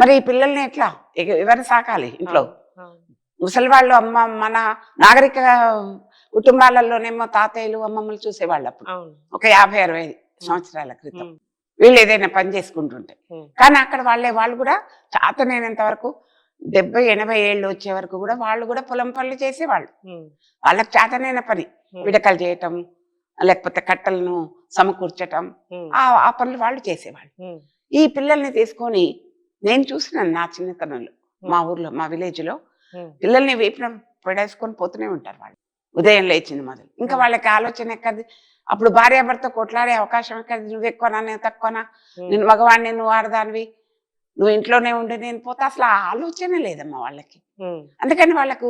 మరి ఈ పిల్లల్ని ఎట్లా ఎగ- ఎవరు సాకాలి ఇంట్లో అవును. ముసలి వాళ్ళు అమ్మ మన నాగరిక కుటుంబాలలోనేమో తాతయ్యలు అమ్మమ్మలు చూసేవాళ్ళు అప్పుడు ఒక యాభై అరవై సంవత్సరాల క్రితం. వీళ్ళు ఏదైనా పని చేసుకుంటుంటే. కానీ అక్కడ వాళ్ళే వాళ్ళు కూడా చాతనైనంత వరకు డెబ్బై ఎనభై ఏళ్ళు వచ్చే వరకు కూడా వాళ్ళు కూడా పొలం పనులు చేసేవాళ్ళు. వాళ్ళకి చేతనైన పని ఉమ్. పిడకలు చేయటం లేకపోతే కట్టలను సమకూర్చటం. ఆ ఆ పనులు వాళ్ళు చేసేవాళ్ళు. ఈ పిల్లల్ని తీసుకొని నేను చూసినాను నా చిన్నతనంలో. మా ఊర్లో మా విలేజ్లో. పిల్లల్ని వీపున పడేసుకొని పోతూనే ఉంటారు వాళ్ళు. ఉదయం లేచింది మొదలు. ఇంకా వాళ్ళకి ఆలోచన ఎక్కది? అప్పుడు భార్యాభర్త కొట్లాడే అవకాశం ఎక్కది? నువ్వు ఎక్కువనా నేను తక్కువనా. నేను మగవాడిని నువ్వు ఆడదానివి? నువ్వు ఇంట్లోనే ఉండి నేను పోతే? అసలు ఆ ఆలోచన లేదమ్మా వాళ్ళకి. అందుకని వాళ్ళకు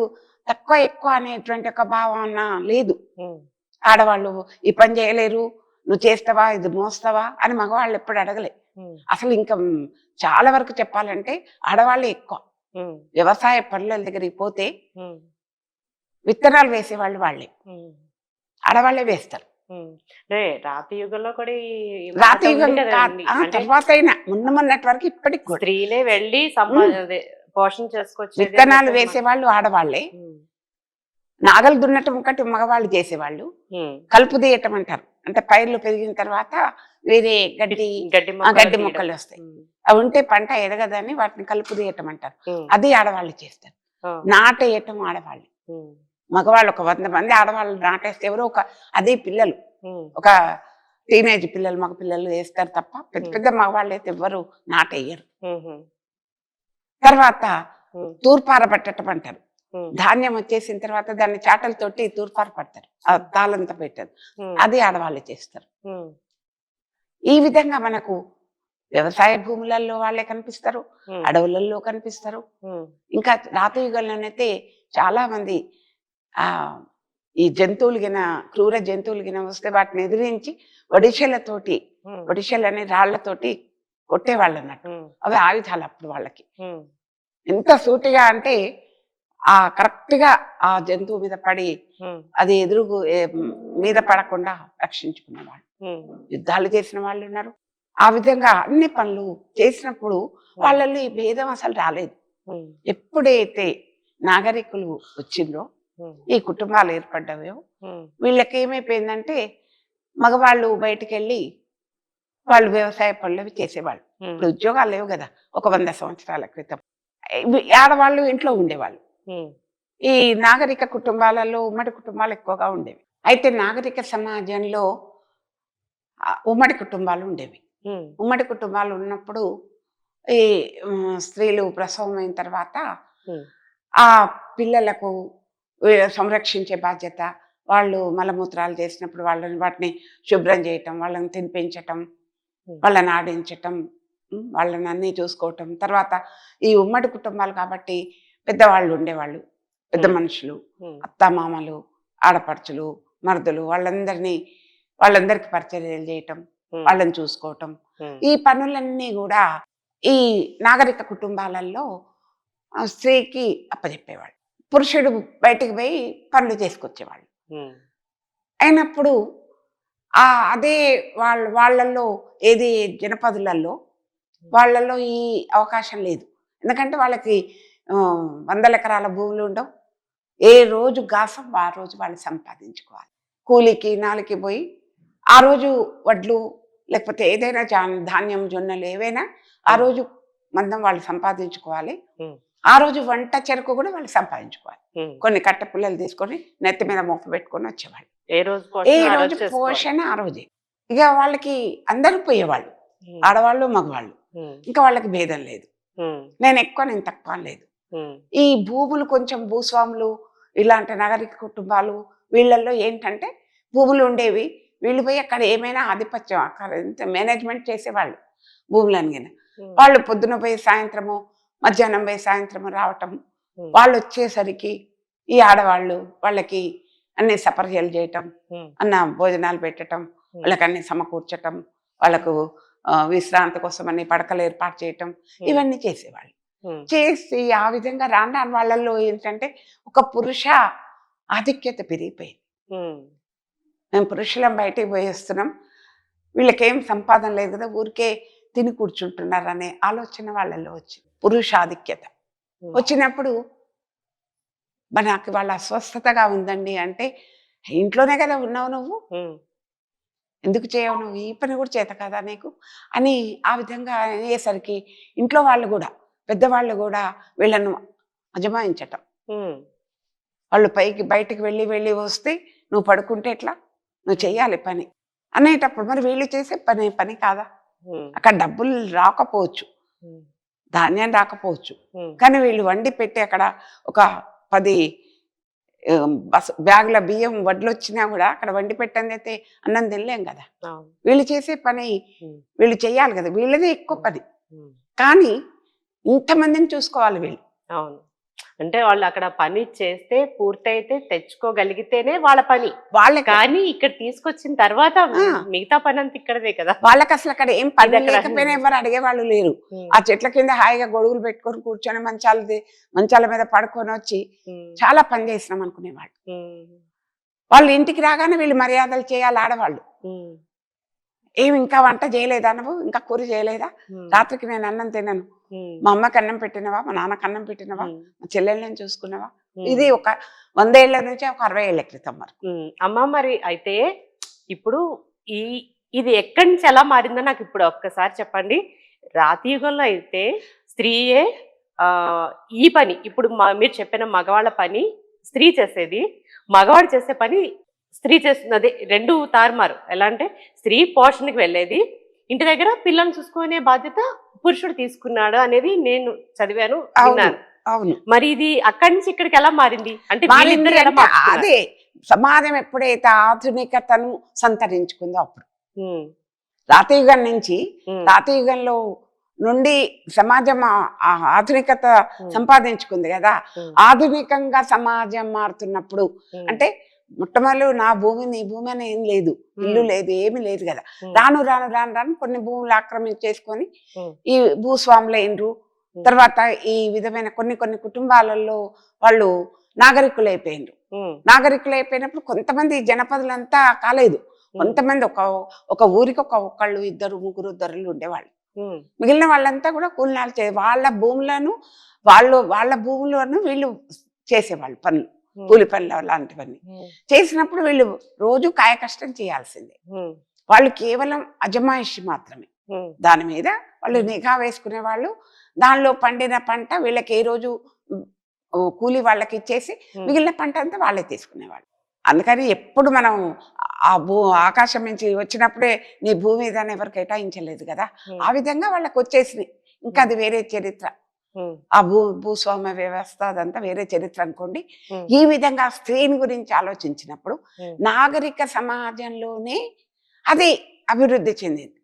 తక్కువ ఎక్కువ అనేటువంటి ఒక భావన లేదు. ఆడవాళ్ళు ఈ పని చేయలేరు నువ్వు చేస్తావా? ఇది మోస్తావా? అని మగవాళ్ళు ఎప్పుడు అడగలే. అసలు ఇంకా చాలా వరకు చెప్పాలంటే ఆడవాళ్ళే ఎక్కువ. వ్యవసాయ పనుల దగ్గరికి పోతే. విత్తనాలు వేసేవాళ్ళు వాళ్ళే. ఆడవాళ్ళే వేస్తారు. రాతి యుగంలో కూడా రాతి యుగం తర్వాత అయినా మొన్న మొన్నటి వరకు ఇప్పటికి స్త్రీలే వెళ్ళి పోషణ చేసుకొచ్చేది విత్తనాలు వేసేవాళ్ళు ఆడవాళ్ళే. ఉమ్. నాగలు దున్నటం ఒకటి మగవాళ్ళు చేసేవాళ్ళు. కలుపు తీయటం అంటారు అంటే పైర్లు పెరిగిన తర్వాత వేరే గడ్డి గడ్డి మొక్కలు గడ్డి తీయడం. మొక్కలు వస్తాయి. అవి ఉంటే పంట ఎదగదని వాటిని కలుపు తీయటం అంటారు. అది ఆడవాళ్ళు చేస్తారు. నాటేయటం ఆడవాళ్ళు. మగవాళ్ళు ఒక వంద మంది ఆడవాళ్ళు నాటేస్తే ఎవరో ఒక అదే పిల్లలు. ఒక టీనేజ్ పిల్లలు మగ పిల్లలు వేస్తారు తప్ప పెద్ద. పెద్ద మగవాళ్ళు అయితే ఎవ్వరు నాటేయరు. తర్వాత. తూర్పార పట్టటం అంటారు. ధాన్యం వచ్చేసిన తర్వాత దాన్ని చాటలతోటి తూర్పార పడతారు తాళంతా పెట్టారు. అది ఆడవాళ్ళు చేస్తారు. ఈ విధంగా మనకు వ్యవసాయ భూములలో వాళ్ళే కనిపిస్తారు. అడవులలో కనిపిస్తారు. ఇంకా రాతయుగంలోనైతే చాలా మంది ఆ ఈ జంతువులు గిన క్రూర జంతువులు గిన వస్తే వాటిని ఎదిరించి ఒడిశలతోటి ఉమ్. ఒడిశలు అనే రాళ్ళతోటి కొట్టేవాళ్ళు అన్నట్టు. అవి ఆయుధాలు అప్పుడు వాళ్ళకి. ఎంత సూటిగా అంటే ఆ కరెక్ట్గా ఆ జంతువు మీద పడి. అది ఎదురుగు ఏ, మీద పడకుండా రక్షించుకునేవాళ్ళు ఉమ్. యుద్ధాలు చేసిన వాళ్ళు ఉన్నారు ఆ విధంగా అన్ని పనులు చేసినప్పుడు వాళ్ళల్లో ఈ భేదం అసలు రాలేదు. ఎప్పుడైతే నాగరికులు వచ్చిందో. ఈ కుటుంబాలు ఏర్పడ్డాయో ఉమ్. వీళ్ళకి ఏమైపోయిందంటే మగవాళ్ళు బయటికి వెళ్ళి వాళ్ళు వ్యవసాయ పనులు అవి చేసేవాళ్ళు. ఇప్పుడు ఉద్యోగాలు లేవు కదా ఒక వంద సంవత్సరాల క్రితం ఆడవాళ్ళు ఇంట్లో ఉండేవాళ్ళు. ఈ నాగరిక కుటుంబాలలో ఉమ్మడి కుటుంబాలు ఎక్కువగా ఉండేవి అయితే నాగరిక సమాజంలో ఉమ్మడి కుటుంబాలు ఉండేవి ఉమ్. ఉమ్మడి కుటుంబాలు ఉన్నప్పుడు ఈ స్త్రీలు ప్రసవం అయిన తర్వాత. ఆ పిల్లలకు సంరక్షించే బాధ్యత వాళ్ళు మలమూత్రాలు చేసినప్పుడు వాళ్ళని వాటిని శుభ్రం చేయటం వాళ్ళని తినిపించటం. వాళ్ళని ఆడించటం వాళ్ళని అన్నీ చూసుకోవటం తర్వాత ఈ ఉమ్మడి కుటుంబాలు కాబట్టి పెద్దవాళ్ళు ఉండేవాళ్ళు పెద్ద. మనుషులు. అత్తమామలు ఆడపడుచులు మరుదులు వాళ్ళందరినీ వాళ్ళందరికీ పరిచర్యలు చేయటం. వాళ్ళని చూసుకోవటం. ఈ పనులన్నీ కూడా ఈ నాగరిక కుటుంబాలలో స్త్రీకి అప్పచెప్పేవాళ్ళు పురుషుడు బయటికి పోయి పనులు చేసుకొచ్చేవాళ్ళు. అయినప్పుడు ఆ అదే వాళ్ళ వాళ్ళల్లో ఏది జనపదులలో వాళ్ళల్లో ఈ అవకాశం లేదు ఎందుకంటే వాళ్ళకి వందల ఎకరాల భూములు ఉండవు ఏ రోజు గాసం ఆ రోజు వాళ్ళు సంపాదించుకోవాలి కూలికి నాలికి పోయి ఆ రోజు వడ్లు లేకపోతే ఏదైనా ధాన్యం జొన్నలు ఏవైనా ఆ రోజు మందం వాళ్ళు సంపాదించుకోవాలి. ఆ రోజు వంట చెరుకు కూడా వాళ్ళు సంపాదించుకోవాలి. కొన్ని కట్ట పుల్లలు తీసుకొని నెత్తి మీద మొప్ప పెట్టుకొని వచ్చేవాళ్ళు ఏ రోజు ఏ పోషణ ఆ రోజు. పోషణ ఆ రోజే ఇక వాళ్ళకి అందరూ పోయేవాళ్ళు. ఆడవాళ్ళు మగవాళ్ళు. ఇంకా వాళ్ళకి భేదం లేదు. నేను ఎక్కువ నేను తక్కువ లేదు. ఈ భూములు కొంచెం భూస్వాములు ఇలాంటి నాగరిక కుటుంబాలు వీళ్ళల్లో ఏంటంటే భూములు ఉండేవి వీళ్ళు పోయి అక్కడ ఏమైనా ఆధిపత్యం అక్కడ ఎంత మేనేజ్మెంట్ చేసేవాళ్ళు భూములను గిన ఉమ్. వాళ్ళు పొద్దున పోయి సాయంత్రము మధ్యాహ్నం పోయి సాయంత్రము రావటం. వాళ్ళు వచ్చేసరికి ఈ ఆడవాళ్ళు వాళ్ళకి అన్ని సపర్యలు చేయటం. అన్న భోజనాలు పెట్టటం Hmm. వాళ్ళకి అన్ని సమకూర్చటం వాళ్ళకు విశ్రాంతి కోసం అన్ని పడకలు ఏర్పాటు చేయటం ఇవన్నీ చేసేవాళ్ళు. చేసి ఆ విధంగా రాను రాను వాళ్ళల్లో ఏంటంటే ఒక పురుష ఆధిక్యత పెరిగిపోయింది. మేము పురుషులం బయటికి పోయి వస్తున్నాం వీళ్ళకేం సంపాదన లేదు కదా ఊరికే తిని కూర్చుంటున్నారనే ఆలోచన వాళ్ళలో వచ్చింది. పురుషాధిక్యత. వచ్చినప్పుడు నాకు వాళ్ళ అస్వస్థతగా ఉందండి అంటే ఇంట్లోనే కదా ఉన్నావు నువ్వు. ఎందుకు చేయవు నువ్వు? ఈ పని కూడా చేత కదా నీకు? అని ఆ విధంగా అయ్యేసరికి ఇంట్లో వాళ్ళు కూడా పెద్దవాళ్ళు కూడా వీళ్ళను అజమాయించటం. వాళ్ళు పైకి బయటికి వెళ్ళి వెళ్ళి వస్తే నువ్వు పడుకుంటే ఎట్లా నువ్వు చెయ్యాలి పని అనేటప్పుడు మరి వీళ్ళు చేసే పని పని కాదా. అక్కడ డబ్బులు రాకపోవచ్చు. ధాన్యం రాకపోవచ్చు. కానీ వీళ్ళు వండి పెట్టి అక్కడ ఒక పది బస్ బ్యాగుల బియ్యం వడ్లు వచ్చినా కూడా అక్కడ వండి పెట్టండి అయితే అన్నం తినలేం కదా. వీళ్ళు చేసే పని. వీళ్ళు చేయాలి కదా వీళ్ళదే ఎక్కువ పని. కానీ ఇంతమందిని చూసుకోవాలి వీళ్ళు అవును అంటే వాళ్ళు అక్కడ పని చేస్తే పూర్తయితే తెచ్చుకోగలిగితేనే వాళ్ళ పని వాళ్ళకి కానీ ఇక్కడ తీసుకొచ్చిన తర్వాత. మిగతా పని అంతా ఇక్కడదే కదా వాళ్ళకి అసలు అక్కడ ఏం పని లేకపోయినా ఎవరు అడిగే వాళ్ళు లేరు. ఆ చెట్ల కింద హాయిగా గొడుగులు పెట్టుకొని కూర్చొని మంచాలది మంచాల మీద పడుకొని వచ్చి. చాలా పని చేసినాం అనుకునేవాళ్ళు. వాళ్ళు ఇంటికి రాగానే వీళ్ళు మర్యాదలు చేయాలి ఆడవాళ్ళు. ఏమి ఇంకా వంట చేయలేదా నువ్వు ఇంకా కూర చేయలేదా. రాత్రికి నేను అన్నం తిన్నాను ఉమ్. మా అమ్మకి అన్నం పెట్టినవా? మా నాన్నకి అన్నం పెట్టినవా. మా చెల్లెళ్ళని చూసుకున్నావా. ఇది ఒక వందేళ్ళ నుంచి ఒక అరవై ఏళ్ళ క్రితం వరకు. అమ్మ మరి అయితే ఇప్పుడు ఈ ఇది ఎక్కడి నుంచి ఎలా మారిందో నాకు ఇప్పుడు ఒక్కసారి చెప్పండి. రాతి యుగంలో అయితే స్త్రీయే ఈ పని ఇప్పుడు మ- మీరు చెప్పిన మగవాళ్ళ పని స్త్రీ చేసేది. మగవాడు చేసే పని స్త్రీ చేస్తుంది అదే రెండు తారుమారు. ఎలా అంటే స్త్రీ పోషణకి వెళ్ళేది ఇంటి దగ్గర పిల్లల్ని చూసుకునే బాధ్యత పురుషుడు తీసుకున్నాడు అనేది నేను చదివాను అవును విన్నాను. అవును. మరి ఇది అక్కడి నుంచి ఇక్కడికి ఎలా మారింది? అంటే? అదే సమాజం ఎప్పుడైతే ఆధునికతను సంతరించుకుందో అప్పుడు. రాతయుగం నుంచి రాతయుగంలో నుండి సమాజం ఆధునికత సంపాదించుకుంది కదా. ఆధునికంగా సమాజం మారుతున్నప్పుడు అంటే మొట్టమొదలు నా భూమి నీ భూమి అని ఏం లేదు. ఇల్లు లేదు ఏమీ లేదు కదా. రాను రాను రాను రాను కొన్ని భూములు ఆక్రమించేసుకొని ఈ భూస్వాములు అయినరు. ఉమ్. తర్వాత ఈ విధమైన కొన్ని కొన్ని కుటుంబాలలో వాళ్ళు నాగరికులు అయిపోయినరు ఉమ్, నాగరికులు అయిపోయినప్పుడు కొంతమంది జనపదులంతా కాలేదు. కొంతమంది ఒక ఒక ఊరికి ఒక ఒక్కళ్ళు ఇద్దరు ముగ్గురు ధరలు ఉండేవాళ్ళు. మిగిలిన వాళ్ళంతా కూడా కూలినాలు చే వాళ్ళ భూములను వాళ్ళు వాళ్ళ భూములను వీళ్ళు చేసేవాళ్ళు పనులు. కూలి పనులు అలాంటివన్నీ ఉమ్, చేసినప్పుడు వీళ్ళు రోజు కాయ కష్టం చేయాల్సిందే. వాళ్ళు కేవలం అజమాయిషి మాత్రమే. దాని మీద వాళ్ళు నిఘా వేసుకునే వాళ్ళు దానిలో పండిన పంట వీళ్ళకి ఏ రోజు కూలి వాళ్ళకి ఇచ్చేసి మిగిలిన పంట అంతా వాళ్ళే తీసుకునేవాళ్ళు. అందుకని ఎప్పుడు మనం ఆ భూ ఆకాశం నుంచి వచ్చినప్పుడే నీ భూమి దాన్ని ఎవరు కేటాయించలేదు కదా. ఆ విధంగా వాళ్ళకి వచ్చేసింది ఇంకా అది వేరే చరిత్ర. ఆ భూ భూస్వామ్య వ్యవస్థ అదంతా వేరే చరిత్ర అనుకోండి. ఈ విధంగా స్త్రీని గురించి ఆలోచించినప్పుడు నాగరిక సమాజంలోనే అది అభివృద్ధి చెందింది.